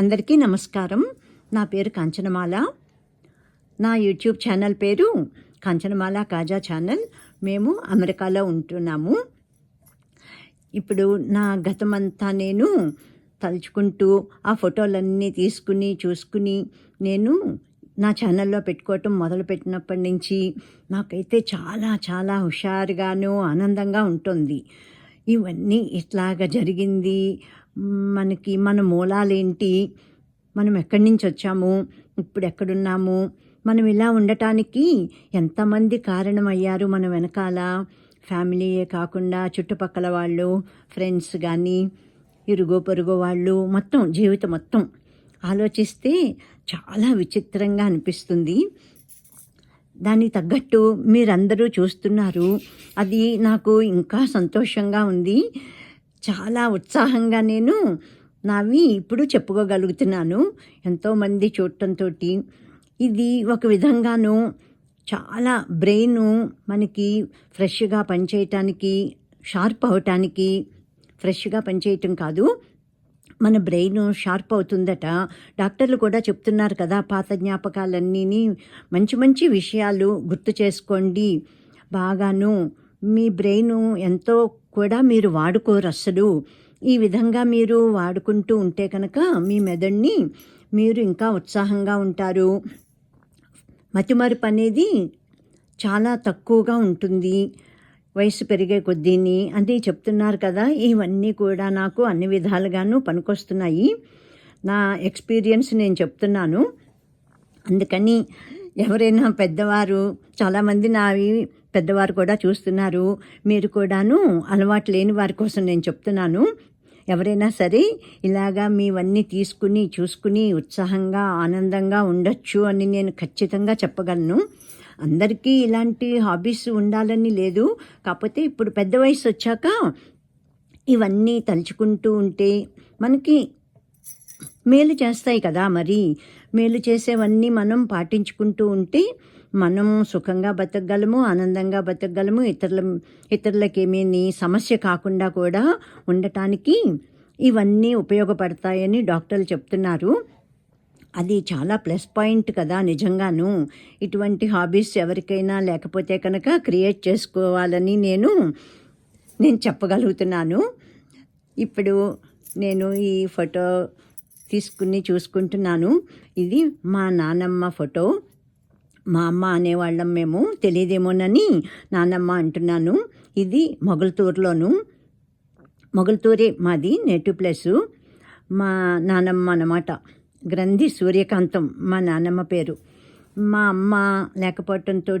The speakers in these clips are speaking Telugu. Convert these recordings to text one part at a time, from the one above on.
అందరికీ నమస్కారం. నా పేరు కాంచనమాల. నా యూట్యూబ్ ఛానల్ పేరు కాంచనమాల కాజా ఛానల్. మేము అమెరికాలో ఉంటున్నాము. ఇప్పుడు నా గతమంతా నేను తలుచుకుంటూ ఆ ఫోటోలన్నీ తీసుకుని చూసుకుని నేను నా ఛానల్లో పెట్టుకోవటం మొదలుపెట్టినప్పటి నుంచి నాకైతే చాలా చాలా హుషారుగాను ఆనందంగా ఉంటుంది. ఇవన్నీ ఇట్లాగా జరిగింది? మనకి మన మూలాలేంటి? మనం ఎక్కడి నుంచి వచ్చాము? ఇప్పుడు ఎక్కడున్నాము? మనం ఇలా ఉండటానికి ఎంతమంది కారణమయ్యారు మన వెనకాల? ఫ్యామిలీయే కాకుండా చుట్టుపక్కల వాళ్ళు ఫ్రెండ్స్ కానీ ఇరుగు పొరుగు వాళ్ళు మొత్తం జీవితం మొత్తం ఆలోచిస్తే చాలా విచిత్రంగా అనిపిస్తుంది. దానికి తగ్గట్టు మీరందరూ చూస్తున్నారు. అది నాకు ఇంకా సంతోషంగా ఉంది. చాలా ఉత్సాహంగా నేను నావి ఇప్పుడు చెప్పుకోగలుగుతున్నాను. ఎంతోమంది చూడటంతో ఇది ఒక విధంగాను చాలా బ్రెయిన్ మనకి ఫ్రెష్గా పనిచేయటానికి షార్ప్ అవటానికి ఫ్రెష్గా పనిచేయటం కాదు. మన బ్రెయిన్ షార్ప్ అవుతుందట. డాక్టర్లు కూడా చెప్తున్నారు కదా పాత జ్ఞాపకాలన్నీ మంచి మంచి విషయాలు గుర్తు చేసుకోండి. బాగాను మీ బ్రెయిన్ ఎంతో కూడా మీరు వాడుకోరు అస్సలు ఈ విధంగా మీరు వాడుకుంటూ ఉంటే కనుక మీ మెదడుని మీరు ఇంకా ఉత్సాహంగా ఉంటారు. మతిమరుపు అనేది చాలా తక్కువగా ఉంటుంది. వయసు పెరిగే కొద్దీని అని చెప్తున్నారు కదా ఇవన్నీ కూడా నాకు అన్ని విధాలుగాను పనికొస్తున్నాయి. నా ఎక్స్పీరియన్స్ నేను చెప్తున్నాను. అందుకని ఎవరైనా పెద్దవారు చాలామంది నావి పెద్దవారు కూడా చూస్తున్నారు. మీరు కూడాను అలవాటు లేని వారి కోసం నేను చెప్తున్నాను. ఎవరైనా సరే ఇలాగా మీవన్నీ తీసుకుని చూసుకుని ఉత్సాహంగా ఆనందంగా ఉండొచ్చు అని నేను ఖచ్చితంగా చెప్పగలను. అందరికీ ఇలాంటి హాబీస్ ఉండాలని లేదు. కాకపోతే ఇప్పుడు పెద్ద వయసు వచ్చాక ఇవన్నీ తలుచుకుంటూ ఉంటే మనకి మేలు చేస్తాయి కదా మరి. మేలు చేసేవన్నీ మనం పాటించుకుంటూ ఉంటే మనం సుఖంగా బతకగలము ఆనందంగా బతకగలము ఇతరుల ఇతరులకేమీ సమస్య కాకుండా కూడా ఉండటానికి ఇవన్నీ ఉపయోగపడతాయని డాక్టర్లు చెప్తున్నారు. అది చాలా ప్లస్ పాయింట్ కదా నిజంగాను. ఇటువంటి హాబీస్ ఎవరికైనా లేకపోతే కనుక క్రియేట్ చేసుకోవాలని నేను నేను చెప్పగలుగుతున్నాను. ఇప్పుడు నేను ఈ ఫోటో తీసుకుని చూసుకుంటున్నాను. ఇది మా నానమ్మ ఫోటో. మా అమ్మ అనేవాళ్ళం మేము. తెలియదేమోనని నానమ్మ అంటున్నాను. ఇది మొగల్తూరులోను. మొగల్తూరే మాది నేటివ్ ప్లేసు. మా నానమ్మ అన్నమాట. గ్రంథి సూర్యకాంతం మా నానమ్మ పేరు. మా అమ్మ లేకపోవటంతో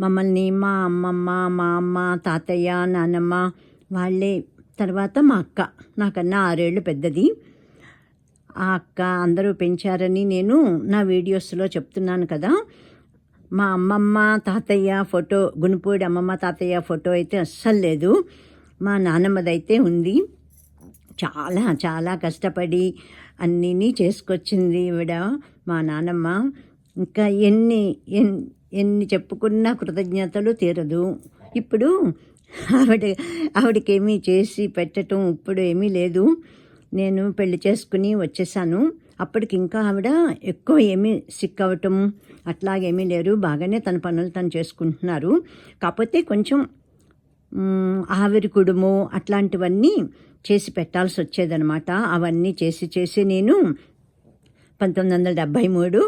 మమ్మల్ని మా అమ్మమ్మ మా అమ్మ తాతయ్య నానమ్మ వాళ్ళే తర్వాత మా అక్క. నాకన్నా ఆరేళ్ళు పెద్దది. ఆ అక్క అందరూ పెంచారని నేను నా వీడియోస్లో చెప్తున్నాను కదా. మా అమ్మమ్మ తాతయ్య ఫోటో గుణపూడి అమ్మమ్మ తాతయ్య ఫోటో అయితే అస్సలు లేదు. మా నానమ్మదైతే ఉంది. చాలా చాలా కష్టపడి అన్నీ చేసుకొచ్చింది ఈవిడ మా నానమ్మ. ఇంకా ఎన్ని ఎన్ని చెప్పుకున్నా కృతజ్ఞతలు తీరదు. ఇప్పుడు ఆవిడ ఆవిడకేమీ చేసి పెట్టడం ఇప్పుడు ఏమీ లేదు. నేను పెళ్ళి చేసుకుని వచ్చేసాను. అప్పటికి ఇంకా ఆవిడ ఎక్కువ ఏమీ సిక్ అవ్వటం అట్లాగేమీ లేరు. బాగానే తన పనులు తను చేసుకుంటున్నారు. కాకపోతే కొంచెం ఆవిరి కుడుము అట్లాంటివన్నీ చేసి పెట్టాల్సి వచ్చేదనమాట అవన్నీ చేసి చేసి నేను పంతొమ్మిది వందల డెబ్భై మూడు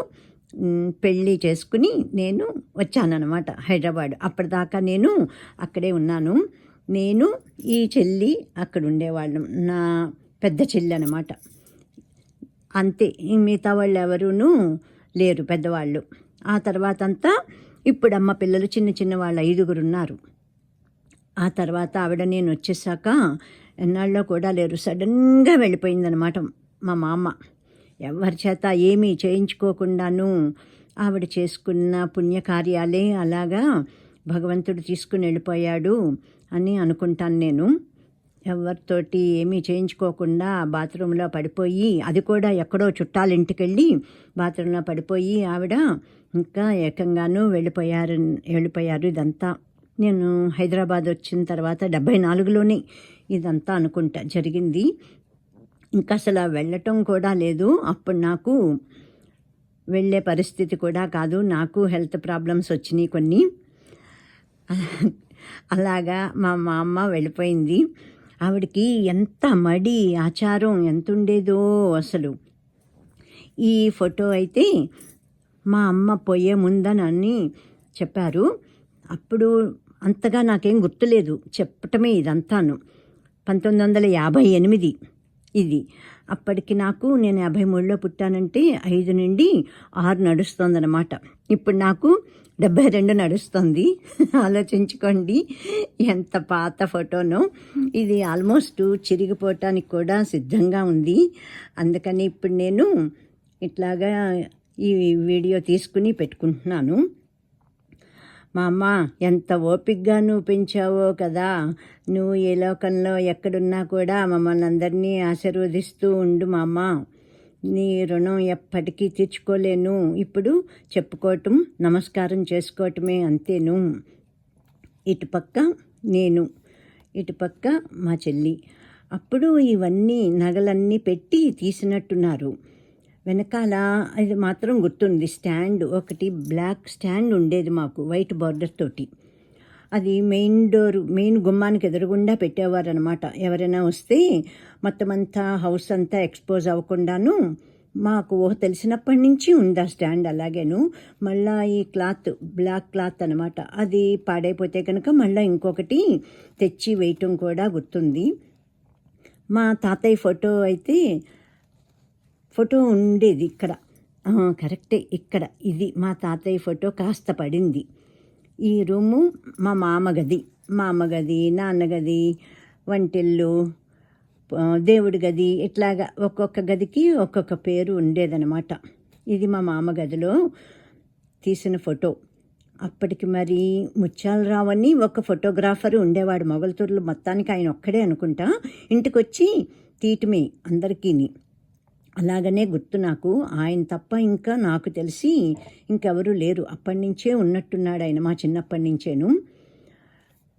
పెళ్ళి చేసుకుని నేను వచ్చానన్నమాట హైదరాబాద్. అప్పటిదాకా నేను అక్కడే ఉన్నాను. నేను ఈ చెల్లి అక్కడ ఉండేవాళ్ళం నా పెద్ద చెల్లి అనమాట అంతే మిగతా వాళ్ళు ఎవరూనూ లేరు పెద్దవాళ్ళు. ఆ తర్వాత అంతా ఇప్పుడు అమ్మ పిల్లలు చిన్న చిన్న వాళ్ళు ఐదుగురు ఉన్నారు ఆ తర్వాత ఆవిడ నేను వచ్చేసాక ఎన్నాళ్ళలో కూడా లేరు. సడన్గా వెళ్ళిపోయిందనమాట మా మామ. ఎవరి చేత ఏమీ చేయించుకోకుండాను ఆవిడ చేసుకున్న పుణ్యకార్యాలే అలాగా భగవంతుడు తీసుకుని వెళ్ళిపోయాడు అని అనుకుంటాను నేను. ఎవరితోటి ఏమీ చేయించుకోకుండా బాత్రూంలో పడిపోయి అది కూడా ఎక్కడో చుట్టాలింటికెళ్ళి బాత్రూంలో పడిపోయి ఆవిడ ఇంకా ఏకంగానూ వెళ్ళిపోయారు వెళ్ళిపోయారు ఇదంతా. నేను హైదరాబాద్ వచ్చిన తర్వాత డెబ్బై నాలుగులోనే ఇదంతా అనుకుంటా జరిగింది. ఇంకా అసలు వెళ్ళటం కూడా లేదు. అప్పుడు నాకు వెళ్ళే పరిస్థితి కూడా కాదు. నాకు హెల్త్ ప్రాబ్లమ్స్ వచ్చినాయి కొన్ని. అలాగా మా మా అమ్మ వెళ్ళిపోయింది. ఆవిడకి ఎంత మడి ఆచారం ఎంత ఉండేదో అసలు. ఈ ఫోటో అయితే మా అమ్మ పోయే ముందనని చెప్పారు. అప్పుడు అంతగా నాకేం గుర్తులేదు. చెప్పటమే ఇదంతాను. పంతొమ్మిది వందల యాభై ఎనిమిది ఇది. అప్పటికి నాకు నేను యాభై మూడులో పుట్టానంటే ఐదు నుండి ఆరు నడుస్తుందన్నమాట. ఇప్పుడు నాకు డెబ్బై రెండు నడుస్తుంది. ఆలోచించుకోండి ఎంత పాత ఫోటోనో. ఇది ఆల్మోస్ట్ చిరిగిపోవటానికి కూడా సిద్ధంగా ఉంది. అందుకని ఇప్పుడు నేను ఇట్లాగా ఈ వీడియో తీసుకుని పెట్టుకుంటున్నాను. మా అమ్మ ఎంత ఓపిగ్గా నువ్వు పెంచావో కదా. నువ్వు ఏ లోకంలో ఎక్కడున్నా కూడా మమ్మల్ని అందరినీ ఆశీర్వదిస్తూ ఉండు మా అమ్మ నీ రుణం ఎప్పటికీ తీర్చుకోలేను. ఇప్పుడు చెప్పుకోవటం నమస్కారం చేసుకోవటమే అంతేను. ఇటుపక్క నేను ఇటుపక్క మా చెల్లి. అప్పుడు ఇవన్నీ నగలన్నీ పెట్టి తీసినట్టున్నారు. వెనకాల ఇది మాత్రం గుర్తుంది. స్టాండ్ ఒకటి బ్లాక్ స్టాండ్ ఉండేది మాకు వైట్ బార్డర్ తోటి. అది మెయిన్ డోర్ మెయిన్ గుమ్మానికి ఎదురుగుండా పెట్టేవారు అనమాట ఎవరైనా వస్తే మొత్తం అంతా హౌస్ అంతా ఎక్స్పోజ్ అవ్వకుండాను మాకు ఊహ తెలిసినప్పటి నుంచి ఉంది ఆ స్టాండ్ అలాగేను. మళ్ళీ ఈ క్లాత్ బ్లాక్ క్లాత్ అనమాట అది పాడైపోతే కనుక మళ్ళీ ఇంకొకటి తెచ్చి వేయటం కూడా గుర్తుంది. మా తాతయ్య ఫోటో అయితే ఫోటో ఉండేది ఇక్కడ. కరెక్టే ఇక్కడ. ఇది మా తాతయ్య ఫోటో కాస్త పడింది. ఈ రూము మా మామ గది నాన్నగది గది నాన్న గది వంటిల్లు దేవుడి గది ఇట్లాగా ఒక్కొక్క గదికి ఒక్కొక్క పేరు ఉండేదనమాట ఇది మా మామ గదిలో తీసిన ఫోటో. అప్పటికి మరి ముత్యాలరావు అని ఒక ఫోటోగ్రాఫర్ ఉండేవాడు. మొగల్తూరులో మొత్తానికి ఆయన ఒక్కడే అనుకుంటా. ఇంటికి వచ్చి తీయటమే అందరికీని. అలాగనే గుర్తు నాకు. ఆయన తప్ప ఇంకా నాకు తెలిసి ఇంకెవరూ లేరు. అప్పటి నుంచే ఉన్నట్టున్నాడు ఆయన మా చిన్నప్పటి నుంచేను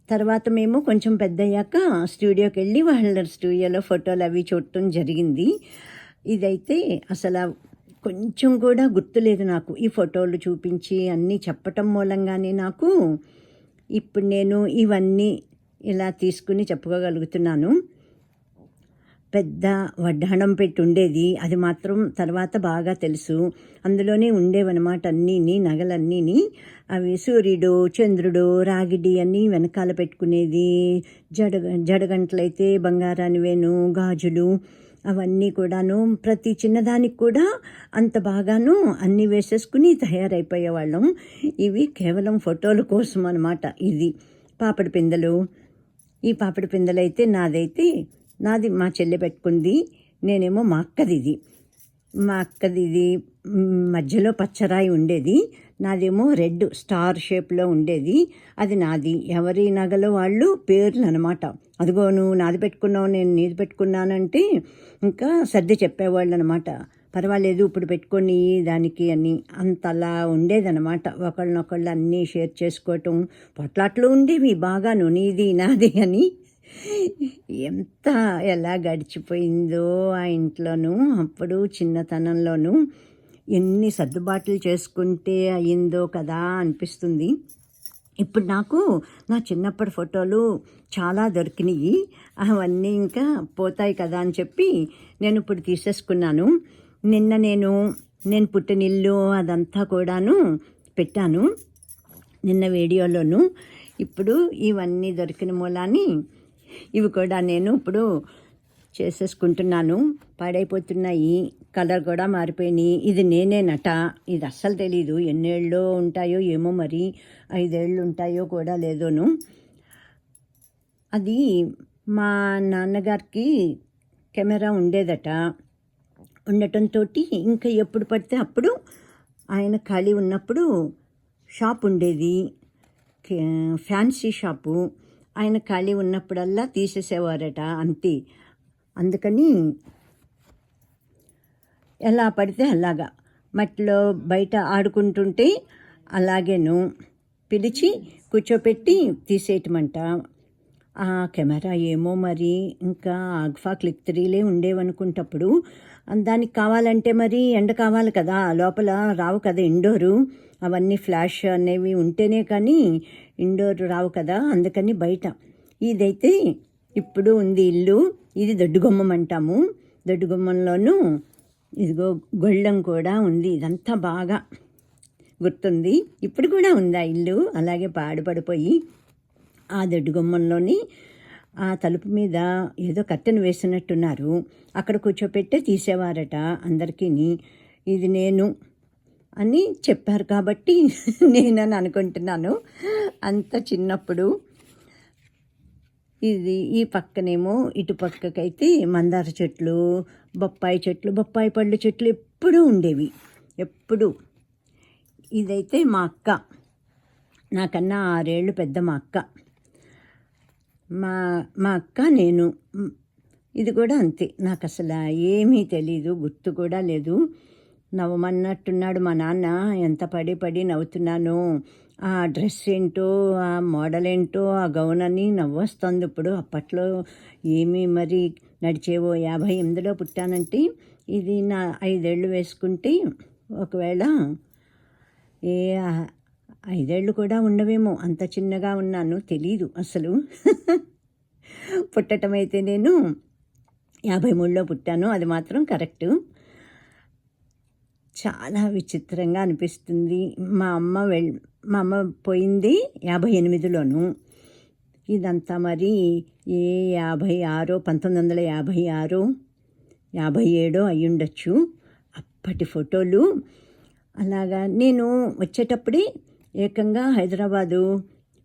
తర్వాత మేము కొంచెం పెద్దయ్యాక స్టూడియోకి వెళ్ళి వాళ్ళ స్టూడియోలో ఫోటోలు అవి చూడటం జరిగింది. ఇదైతే అసలు కొంచెం కూడా గుర్తులేదు నాకు. ఈ ఫోటోలు చూపించి అన్నీ చెప్పటం మూలంగానే నాకు ఇప్పుడు నేను ఇవన్నీ ఇలా తీసుకుని చెప్పుకోగలుగుతున్నాను. పెద్ద వడ్డాణం పెట్టి ఉండేది అది మాత్రం తర్వాత బాగా తెలుసు. అందులోనే ఉండేవన్నమాట అన్నీని నగలన్నీని. అవి సూర్యుడు చంద్రుడు రాగిడి అన్నీ వెనకాల పెట్టుకునేది. జడ జడగంటలైతే బంగారాని వేణు గాజులు అవన్నీ కూడాను ప్రతి చిన్నదానికి కూడా అంత బాగాను అన్నీ వేసేసుకుని తయారైపోయేవాళ్ళం. ఇవి కేవలం ఫోటోల కోసం అనమాట ఇది. పాపడి పిందెలు. ఈ పాపడి పిందెలైతే నాదైతే నాది మా చెల్లె పెట్టుకుంది నేనేమో మా అక్కది ఇది మా అక్కది ఇది మధ్యలో పచ్చరాయి ఉండేది నాదేమో రెడ్ స్టార్ షేప్లో ఉండేది అది నాది. ఎవరి నగలో వాళ్ళు పేర్లు అనమాట అదిగో నువ్వు నాది పెట్టుకున్నావు నేను నీది పెట్టుకున్నానంటే ఇంకా సర్ది చెప్పేవాళ్ళు అనమాట పర్వాలేదు ఇప్పుడు పెట్టుకొని దానికి అని అంతలా ఉండేదనమాట. ఒకళ్ళనొకళ్ళు అన్నీ షేర్ చేసుకోవటం పొట్లాట్లు ఉండేవి బాగాను నీది నాది అని ఎంత ఎలా గడిచిపోయిందో ఆ ఇంట్లోనూ అప్పుడు చిన్నతనంలోనూ ఎన్ని సర్దుబాట్లు చేసుకుంటే అయిందో కదా అనిపిస్తుంది. ఇప్పుడు నాకు నా చిన్నప్పటి ఫోటోలు చాలా దొరికినాయి అవన్నీ ఇంకా పోతాయి కదా అని చెప్పి నేను ఇప్పుడు తీసేసుకున్నాను. నిన్న నేను నేను పుట్టినిల్లు అదంతా కూడాను పెట్టాను. నిన్న వీడియోలోను. ఇప్పుడు ఇవన్నీ దొరికిన మూలాన్ని ఇవి కూడా నేను ఇప్పుడు చేసేసుకుంటున్నాను. పాడైపోతున్నాయి కలర్ కూడా మారిపోయినాయి. ఇది నేనేనట ఇది అస్సలు తెలీదు. ఎన్నేళ్ళు ఉంటాయో ఏమో మరి. ఐదేళ్ళు ఉంటాయో కూడా లేదోను. అది మా నాన్నగారికి కెమెరా ఉండేదట. ఉండటంతో ఇంకా ఎప్పుడు పడితే అప్పుడు ఆయన ఖాళీ ఉన్నప్పుడు షాప్ ఉండేది. Fancy shop. ఆయన ఖాళీ ఉన్నప్పుడల్లా తీసేసేవారట అంతే. అందుకని ఎలా పడితే అలాగా. మట్టిలో బయట ఆడుకుంటుంటే అలాగేను పిలిచి కూర్చోపెట్టి తీసేయటమంట. ఆ కెమెరా ఏమో మరి ఇంకా ఆగ్ఫా క్లిక్ త్రీలే ఉండేవనుకుంటప్పుడు దానికి కావాలంటే మరి ఎండ కావాలి కదా లోపల రావు కదా ఇండోరు. అవన్నీ ఫ్లాష్ అనేవి ఉంటేనే కానీ ఇండోర్ రావు కదా అందుకని బయట. ఇదైతే ఇప్పుడు ఉంది ఇల్లు. ఇది దొడ్డుగుమ్మం అంటాము. దొడ్డుగుమ్మంలోనూ ఇదిగో గొళ్ళం కూడా ఉంది. ఇదంతా బాగా గుర్తుంది. ఇప్పుడు కూడా ఉంది ఆ ఇల్లు? అలాగే పాడుపడిపోయి ఆ దొడ్డుగుమ్మంలోని ఆ తలుపు మీద ఏదో కట్టెను వేసినట్టున్నారు అక్కడ కూర్చోపెట్టే తీసేవారట అందరికీ ఇది నేను అని చెప్పారు కాబట్టి నేనని అనుకుంటున్నాను. అంత చిన్నప్పుడు. ఇది ఈ పక్కనేమో ఇటు పక్కకైతే మందార చెట్లు బొప్పాయి చెట్లు బొప్పాయి పళ్ళు చెట్లు ఎప్పుడూ ఉండేవి. ఎప్పుడు. ఇదైతే మా అక్క. నాకన్నా ఆరేళ్ళు పెద్ద మా అక్క. మా మా అక్క నేను. ఇది కూడా అంతే. నాకు అసలు ఏమీ తెలీదు గుర్తు కూడా లేదు. నవ్వమన్నట్టున్నాడు మా నాన్న. ఎంత పడి పడి నవ్వుతున్నాను ఆ డ్రెస్ ఏంటో ఆ మోడల్ ఏంటో ఆ గౌన్ అని నవ్వొస్తుంది ఇప్పుడు. అప్పట్లో ఏమీ మరి నడిచేవో యాభై ఎనిమిదిలో పుట్టానంటే ఇది నా ఐదేళ్ళు వేసుకుంటే ఒకవేళ ఏ ఐదేళ్ళు ఐదేళ్ళు కూడా ఉండవేమో. అంత చిన్నగా ఉన్నాను. తెలీదు అసలు. పుట్టటమైతే నేను యాభై మూడులో పుట్టాను. అది మాత్రం కరెక్టు. చాలా విచిత్రంగా అనిపిస్తుంది. మా అమ్మ వెళ్ మా అమ్మ పోయింది యాభై ఎనిమిదిలోను ఇదంతా మరి ఏ యాభై ఆరో పంతొమ్మిది వందల యాభై ఆరో యాభై ఏడో అయ్యుండొచ్చు. అప్పటి ఫోటోలు. అలాగా నేను వచ్చేటప్పుడే ఏకంగా హైదరాబాదు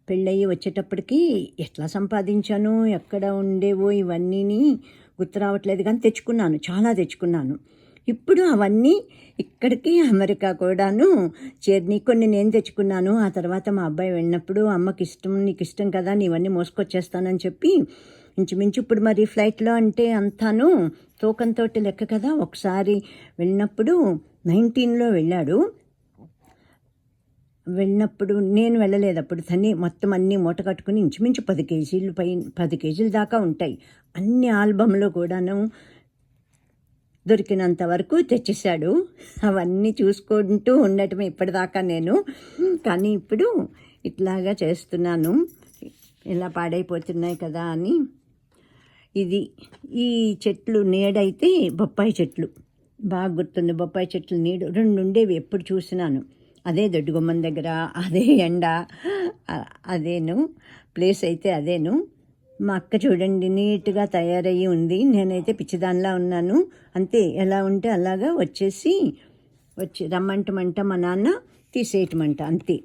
పెళ్ళయి వచ్చేటప్పటికి ఎట్లా సంపాదించాను ఎక్కడ ఉండేవో ఇవన్నీని గుర్తు రావట్లేదు కానీ తెచ్చుకున్నాను చాలా తెచ్చుకున్నాను. ఇప్పుడు అవన్నీ ఇక్కడికి అమెరికా కూడాను చేరిని. కొన్ని నేను తెచ్చుకున్నాను ఆ తర్వాత మా అబ్బాయి వెళ్ళినప్పుడు అమ్మకి ఇష్టం నీకు ఇష్టం కదా నీవన్నీ మోసుకొచ్చేస్తానని చెప్పి ఇంచుమించు ఇప్పుడు మరి ఫ్లైట్లో అంటే అంతాను తూకంతో లెక్క కదా. ఒకసారి వెళ్ళినప్పుడు నైన్టీన్లో వెళ్ళాడు. వెళ్ళినప్పుడు నేను వెళ్ళలేదు అప్పుడు తని మొత్తం అన్నీ మూట కట్టుకుని ఇంచుమించు పది కేజీలు పై పది కేజీల దాకా ఉంటాయి. అన్ని ఆల్బంలో కూడాను దొరికినంత వరకు తెచ్చేశాడు. అవన్నీ చూసుకుంటూ ఉండటమే ఇప్పటిదాకా నేను. కానీ ఇప్పుడు ఇట్లాగా చేస్తున్నాను. ఇలా పాడైపోతున్నాయి కదా అని. ఇది ఈ చెట్లు నీడైతే బొప్పాయి చెట్లు. బాగా గుర్తుంది బొప్పాయి చెట్లు నీడు. రెండు ఉండేవి ఎప్పుడు చూసినాను. అదే దొడ్డుగుమ్మం దగ్గర అదే ఎండ అదేను ప్లేస్ అయితే అదేను. మా అక్క చూడండి నీట్గా తయారయ్యి ఉంది. నేనైతే పిచ్చిదానిలా ఉన్నాను. అంతే ఎలా ఉంటే అలాగా వచ్చేసి వచ్చి రమ్మంటమంట మా నాన్న తీసేయటమంట అంతే.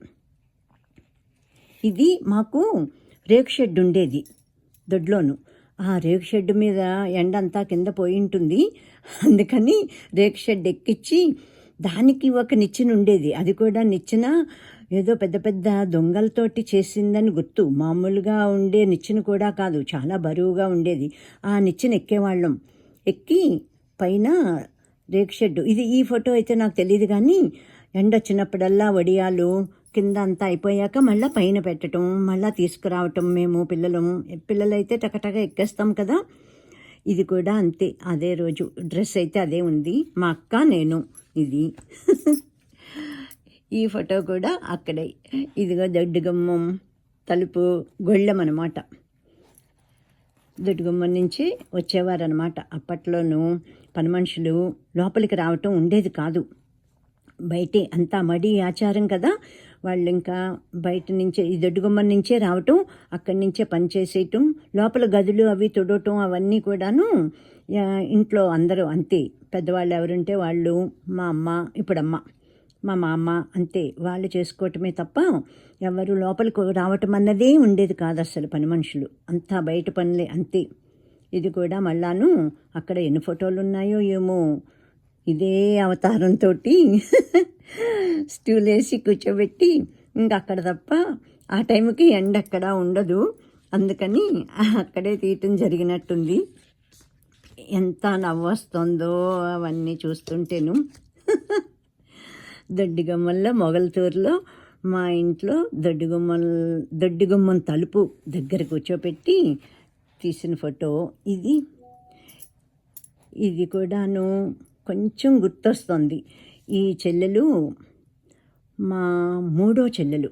ఇది మాకు రేకు షెడ్ ఉండేది దొడ్లోను. ఆ రేకు షెడ్ మీద ఎండ అంతా కింద పోయి ఉంటుంది అందుకని రేకు షెడ్ ఎక్కించి దానికి ఒక నిచ్చెన ఉండేది. అది కూడా నిచ్చెన ఏదో పెద్ద పెద్ద దొంగలతోటి చేసిందని గుర్తు. మామూలుగా ఉండే నిచ్చెన కూడా కాదు చాలా బరువుగా ఉండేది. ఆ నిచ్చెన ఎక్కేవాళ్ళం. ఎక్కి పైన రేక్ షెడ్ ఇది ఈ ఫోటో అయితే నాకు తెలియదు కానీ ఎండ వచ్చినప్పుడల్లా వడియాలు కింద అంతా అయిపోయాక మళ్ళీ పైన పెట్టడం మళ్ళీ తీసుకురావటం మేము పిల్లలు. పిల్లలైతే టకటక ఎక్కేస్తాం కదా. ఇది కూడా అంతే. అదే రోజు. డ్రెస్ అయితే అదే ఉంది. మా అక్క నేను. ఇది. ఈ ఫోటో కూడా అక్కడే. ఇదిగో దొడ్డుగమ్మం తలుపు గొళ్ళెం అనమాట దొడ్డుగుమ్మం నుంచి వచ్చేవారనమాట అప్పట్లోనూ పని మనుషులు లోపలికి రావటం ఉండేది కాదు. బయటే అంతా మడి ఆచారం కదా. వాళ్ళు ఇంకా బయట నుంచే ఈ దొడ్డుగుమ్మం నుంచే రావటం అక్కడి నుంచే పని చేసేయటం లోపల గదులు అవి తుడవటం అవన్నీ కూడాను ఇంట్లో అందరూ అంతే. పెద్దవాళ్ళు ఎవరుంటే వాళ్ళు మా అమ్మ ఇప్పుడమ్మ మా మామ అంతే. వాళ్ళు చేసుకోవటమే తప్ప ఎవరు లోపలికి రావటం అన్నదే ఉండేది కాదు అసలు పని మనుషులు. అంతా బయట పనులే అంతే. ఇది కూడా మళ్ళాను అక్కడ ఎన్ని ఫోటోలు ఉన్నాయో ఏమో. ఇదే అవతారంతో స్టూల్ వేసి కూర్చోబెట్టి ఇంక అక్కడ తప్ప ఆ టైంకి ఎండ అక్కడ ఉండదు. అందుకని అక్కడే తీయటం జరిగినట్టుంది. ఎంత నవ్వొస్తుందో అవన్నీ చూస్తుంటేను. దొడ్డిగమ్మల్లో మొగల్తూరులో మా ఇంట్లో దొడ్డిగుమ్మం దొడ్డిగుమ్మం తలుపు దగ్గర కూర్చోపెట్టి తీసిన ఫోటో ఇది. ఇది కూడాను కొంచెం గుర్తొస్తుంది. ఈ చెల్లెలు మా మూడో చెల్లెలు.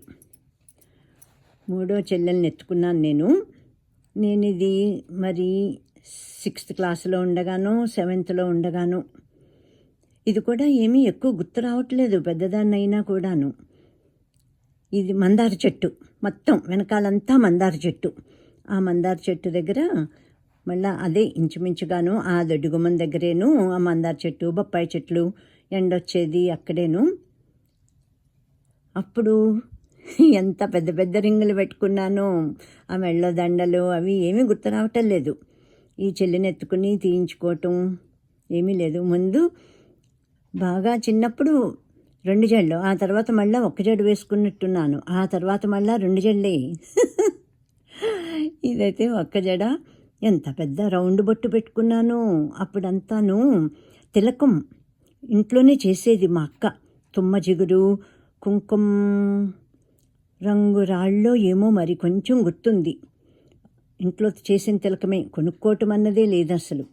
మూడో చెల్లెల్ని ఎత్తుకున్నాను నేను. నేను ఇది మరి సిక్స్త్ క్లాస్లో ఉండగాను సెవెంత్లో ఉండగాను ఇది కూడా ఏమీ ఎక్కువ గుర్తు రావట్లేదు పెద్దదాన్నైనా కూడాను. ఇది మందార చెట్టు మొత్తం వెనకాలంతా మందార చెట్టు. ఆ మందార చెట్టు దగ్గర మళ్ళీ అదే ఇంచుమించుగాను ఆ దొడ్డుగుమ్మం దగ్గరేను ఆ మందార చెట్టు బొప్పాయి చెట్లు ఎండొచ్చేది అక్కడేను. అప్పుడు ఎంత పెద్ద పెద్ద రింగులు పెట్టుకున్నాను ఆ మెళ్ళో దండలు అవి ఏమీ గుర్తు రావటం లేదు. ఈ చెల్లిని ఎత్తుకుని తీయించుకోవటం ఏమీ లేదు. ముందు బాగా చిన్నప్పుడు రెండు జళ్ళు ఆ తర్వాత మళ్ళీ ఒక్క జడు వేసుకున్నట్టున్నాను. ఆ తర్వాత మళ్ళీ రెండు జళ్ళే ఇదైతే ఒక్క జడ. ఎంత పెద్ద రౌండ్ బొట్టు పెట్టుకున్నాను అప్పుడంతాను తిలకం ఇంట్లోనే చేసేది మా అక్క. తుమ్మ జిగురు కుంకుమ రంగు రాళ్ళలో ఏమో మరి కొంచెం గుర్తుంది. ఇంట్లో చేసిన తిలకమే కొనుక్కోవటం అన్నదే లేదు అసలు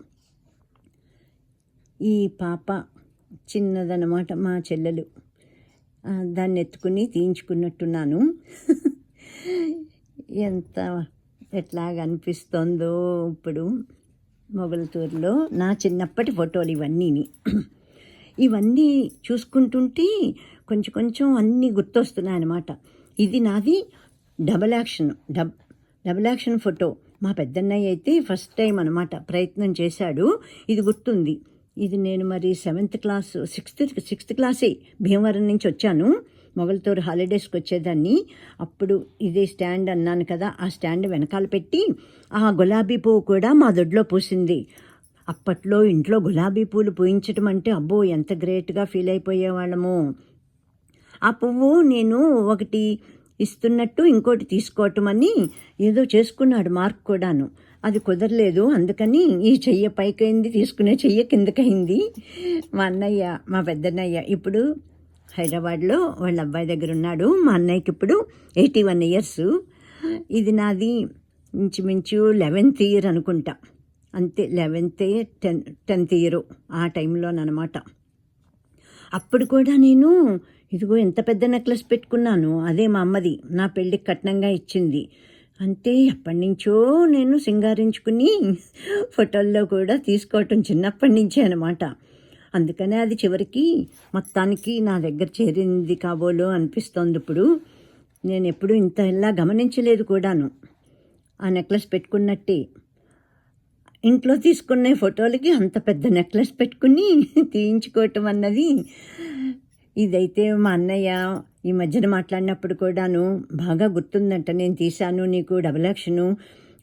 ఈ పాప చిన్నదనమాట మా చెల్లెలు. దాన్ని ఎత్తుకుని తీయించుకున్నట్టున్నాను. ఎంత ఎట్లాగనిపిస్తుందో ఇప్పుడు మొగలతూరులో నా చిన్నప్పటి ఫోటోలు ఇవన్నీని. ఇవన్నీ చూసుకుంటుంటే కొంచెం కొంచెం అన్నీ గుర్తొస్తున్నాయి అనమాట ఇది నాది double action dub double action photo. మా పెద్దన్నయ్య అయితే ఫస్ట్ టైం అనమాట ప్రయత్నం చేశాడు. ఇది గుర్తుంది. ఇది నేను మరి సెవెంత్ క్లాస్ సిక్స్త్ సిక్స్త్ క్లాసే భీమవరం నుంచి వచ్చాను. మొగలతో హాలిడేస్కి వచ్చేదాన్ని. అప్పుడు ఇదే స్టాండ్ అన్నాను కదా ఆ స్టాండ్ వెనకాల పెట్టి ఆ గులాబీ పువ్వు కూడా మా దొడ్లో పూసింది. అప్పట్లో ఇంట్లో గులాబీ పూలు పూయించడం అంటే అబ్బో ఎంత గ్రేట్గా ఫీల్ అయిపోయేవాళ్ళము. ఆ పువ్వు నేను ఒకటి ఇస్తున్నట్టు ఇంకోటి తీసుకోవటం అని ఏదో చేసుకున్నాడు మార్క్ కూడాను. అది కుదరలేదు అందుకని ఈ చెయ్య పైకైంది తీసుకునే చెయ్య కిందకైంది. మా అన్నయ్య మా పెద్దన్నయ్య ఇప్పుడు హైదరాబాద్లో వాళ్ళ అబ్బాయి దగ్గర ఉన్నాడు మా అన్నయ్యకి ఇప్పుడు ఎయిటీ వన్ ఇయర్స్. ఇది నాది ఇంచుమించు లెవెన్త్ ఇయర్ అనుకుంటా. అంతే లెవెన్త్ టెన్ టెన్త్ ఇయర్ ఆ టైంలోనమాట అప్పుడు కూడా నేను ఇదిగో ఎంత పెద్ద నెక్లెస్ పెట్టుకున్నాను అదే మా అమ్మది నా పెళ్ళికి కట్నంగా ఇచ్చింది. అంతే ఎప్పటి నుంచో నేను సింగారించుకుని ఫోటోల్లో కూడా తీసుకోవటం చిన్నప్పటి నుంచే అనమాట అందుకనే అది చివరికి మొత్తానికి నా దగ్గర చేరింది కాబోలో అనిపిస్తోంది ఇప్పుడు. నేను ఎప్పుడు ఇంత ఇలా గమనించలేదు కూడాను. ఆ నెక్లెస్ పెట్టుకున్నట్టే. ఇంట్లో తీసుకునే ఫోటోలకి అంత పెద్ద నెక్లెస్ పెట్టుకుని తీయించుకోవటం అన్నది ఇదైతే మా అన్నయ్య ఈ మధ్యన మాట్లాడినప్పుడు కూడాను బాగా గుర్తుందంట. నేను తీశాను నీకు డబుల్ యాక్షను.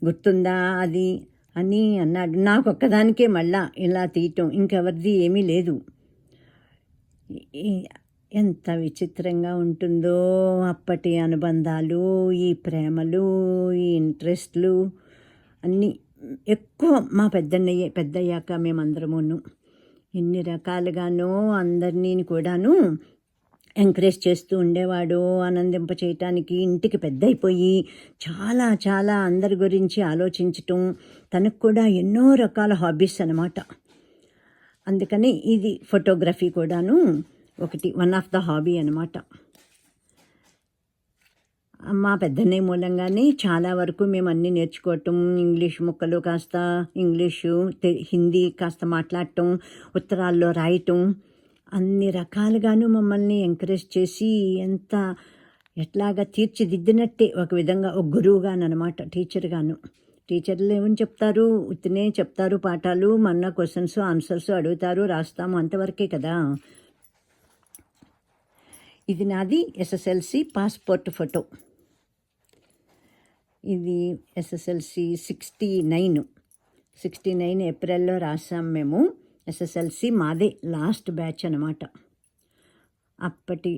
గుర్తుందా అది? అని అన్నాడు. నాకు ఒక్కదానికే మళ్ళా ఇలా తీయటం ఇంకెవరిది ఏమీ లేదు. ఎంత విచిత్రంగా ఉంటుందో అప్పటి అనుబంధాలు ఈ ప్రేమలు ఈ ఇంట్రెస్ట్లు అన్నీ ఎక్కువ మా పెద్దన్నయ్య పెద్దయ్యాక మేమందరమును. ఎన్ని రకాలుగానో అందరినీ కూడాను ఎంకరేజ్ చేస్తూ ఉండేవాడు. ఆనందింప చేయటానికి ఇంటికి పెద్ద అయిపోయి చాలా చాలా అందరి గురించి ఆలోచించటం తనకు కూడా ఎన్నో రకాల హాబీస్ అనమాట అందుకని ఇది ఫోటోగ్రఫీ కూడాను ఒకటి వన్ ఆఫ్ ద హాబీ అనమాట మా పెద్దన్నయ్య మూలంగానే చాలా వరకు మేము అన్నీ నేర్చుకోవటం ఇంగ్లీష్ ముక్కలు కాస్త ఇంగ్లీషు హిందీ కాస్త మాట్లాడటం ఉత్తరాల్లో రాయటం అన్ని రకాలుగాను మమ్మల్ని ఎంకరేజ్ చేసి ఎంత ఎట్లాగా తీర్చిదిద్దినట్టే ఒక విధంగా ఒక గురువుగానమాట టీచర్గాను. టీచర్లు ఏమని చెప్తారు? ఉత్తినే చెప్తారు పాఠాలు మన క్వశ్చన్స్ ఆన్సర్స్ అడుగుతారు రాస్తాము అంతవరకే కదా. ఇది నాది ఎస్ఎస్ఎల్సి పాస్పోర్ట్ ఫోటో. ఇది SSLC sixty nine. Sixty nine ఏప్రిల్లో రాసాం మేము. ఎస్ఎస్ఎల్సి మాదే లాస్ట్ బ్యాచ్ అనమాట అప్పటి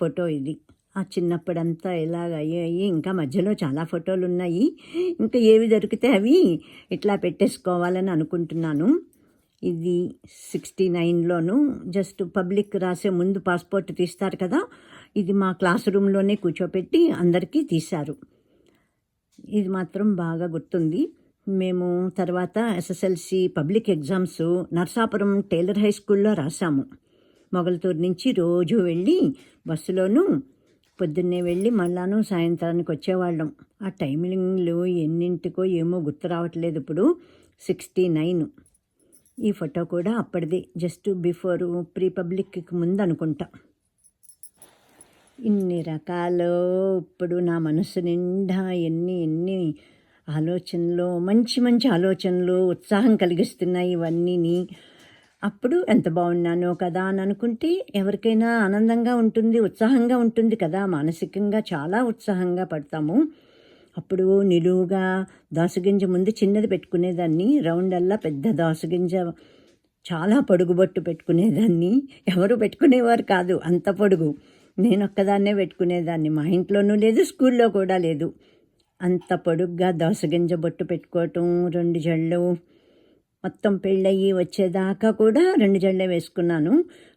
ఫోటో ఇది. ఆ చిన్నప్పుడంతా ఎలాగ అయ్యాయి ఇంకా మధ్యలో చాలా ఫోటోలు ఉన్నాయి ఇంకా ఏవి దొరికితే అవి ఇట్లా పెట్టేసుకోవాలని అనుకుంటున్నాను. ఇది సిక్స్టీ నైన్లోను జస్ట్ పబ్లిక్ రాసే ముందు పాస్పోర్ట్ తీస్తారు కదా ఇది మా క్లాస్ రూమ్లోనే కూర్చోపెట్టి అందరికీ తీశారు. ఇది మాత్రం బాగా గుర్తుంది. మేము తర్వాత SSLC public exams Narsapuram Taylor high స్కూల్లో రాసాము. మొగల్తూరు నుంచి రోజు వెళ్ళి బస్సులోనూ పొద్దున్నే వెళ్ళి మళ్ళాను సాయంత్రానికి వచ్చేవాళ్ళం. ఆ టైమింగ్లు ఎన్నింటికో ఏమో గుర్తు రావట్లేదు ఇప్పుడు సిక్స్టీ నైన్ ఈ ఫోటో కూడా అప్పటిది జస్ట్ బిఫోర్ ప్రీ పబ్లిక్కి ముందు అనుకుంటా. ఇన్ని రకాలు ఇప్పుడు నా మనసు నిండా ఎన్ని ఎన్ని ఆలోచనలో మంచి మంచి ఆలోచనలు ఉత్సాహం కలిగిస్తున్నాయి ఇవన్నీని. అప్పుడు ఎంత బాగున్నానో కదా అని అనుకుంటే ఎవరికైనా ఆనందంగా ఉంటుంది ఉత్సాహంగా ఉంటుంది కదా. మానసికంగా చాలా ఉత్సాహంగా పడతాము. అప్పుడు నిలువుగా దోసగింజ ముందు చిన్నది పెట్టుకునేదాన్ని రౌండ్ పెద్ద దోసగింజ చాలా పొడుగుబొట్టు పెట్టుకునేదాన్ని. ఎవరు పెట్టుకునేవారు కాదు అంత పొడుగు. నేను ఒక్కదాన్నే పెట్టుకునేదాన్ని. మా ఇంట్లోనూ లేదు స్కూల్లో కూడా లేదు. అంత పొడుగ్గా దోసగింజ బొట్టు పెట్టుకోవటం రెండు జళ్ళు మొత్తం పెళ్ళయి వచ్చేదాకా కూడా రెండు జళ్ళే వేసుకున్నాను.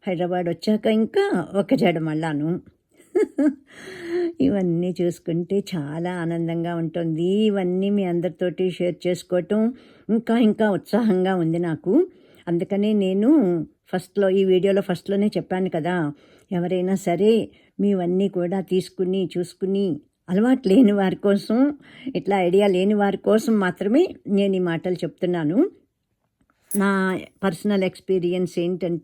హైదరాబాద్ వచ్చాక ఇంకా ఒక జడ మళ్ళాను. ఇవన్నీ చూసుకుంటే చాలా ఆనందంగా ఉంటుంది. ఇవన్నీ మీ అందరితోటి షేర్ చేసుకోవటం ఇంకా ఇంకా ఉత్సాహంగా ఉంది నాకు. అందుకనే నేను ఫస్ట్లో ఈ వీడియోలో ఫస్ట్లోనే చెప్పాను కదా ఎవరైనా సరే మీవన్నీ కూడా తీసుకుని చూసుకుని అలవాటు లేని వారి కోసం ఇట్లా ఐడియా లేని వారి కోసం మాత్రమే నేను ఈ మాటలు చెప్తున్నాను. నా పర్సనల్ ఎక్స్పీరియన్స్ ఏంటంటే